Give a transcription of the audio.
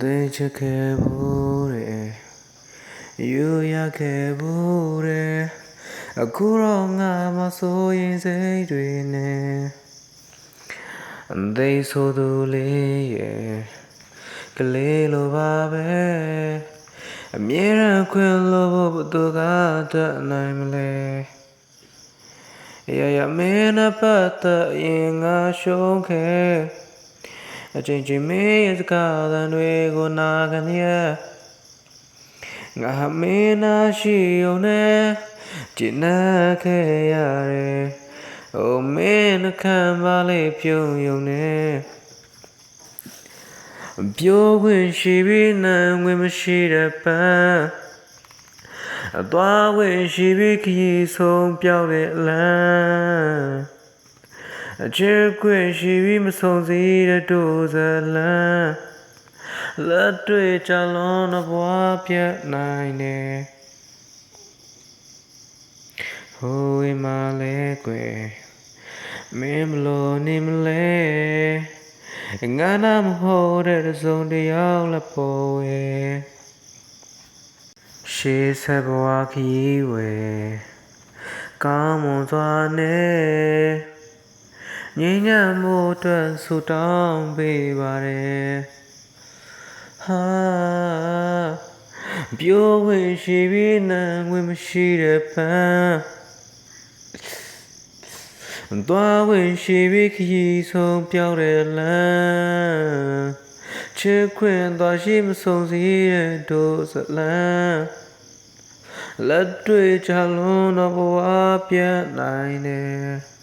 သိချစ်ခဲ့ဘူးတဲ့ယူရခဲ့ဘူးတဲ့အခုတော့ငါမဆိုရင်စိတ်တွေနဲ့သိဆိုသူလေးရဲ့ကလေးလိုပါပဲအမြဲတမ်းခွင့်လို့ဘုသူကတတ်နိုင်မလဲရရမင်းနဲ့ပတ်သက်ရင်ငါရှုံးခဲ့ အချင်းချင်းမေးစကားသံတွေကိုနာခံရငါမင်းနာရှိုံနဲ့ကျင်နာခဲ့ရတယ်။အိုမင်းနှခံပါလေပြုံးယုံနဲ့ပြောခွင့်ရှိပြီးနိုင်ဝင်မရှိတဲ့ပန်းအသွားဝင်ရှိပြီးခရီးဆုံးပြောင်းတဲ့အလန်း အချစ်ခွင့်ရှိပြီးမဆုံးစည်းတဲ့တို့ဇလန်လက်တွေ့ချလုံးတော့ဘွားပြတ်နိုင်တယ်ဟိုဝေးမလဲကွယ်မင်းမလို့နေမလဲငါနာမဟုတ်တဲ့တစ်စုံတစ်ယောက်လက်ပေါ်ဝဲရှေးဆက်ဘွားခီးဝဲကောင်းမွန်စွာနဲ့ ငြိမ်းချမ်းမှုအတွက်ဆူတောင်းပေးပါတယ်ဟာပြိုးဝင်ရှိပြီးနာငွေမရှိတဲ့ပန်းသွားဝင်ရှိပြီးခရီးဆုံးပြောင်းတဲ့လမ်းချစ်ခွင့်သွားရှိမဆုံးစည်းတဲ့တို့ဇလန်းလက်တွေ့ချလုံးတော့ဘဝပြတ်နိုင်တယ်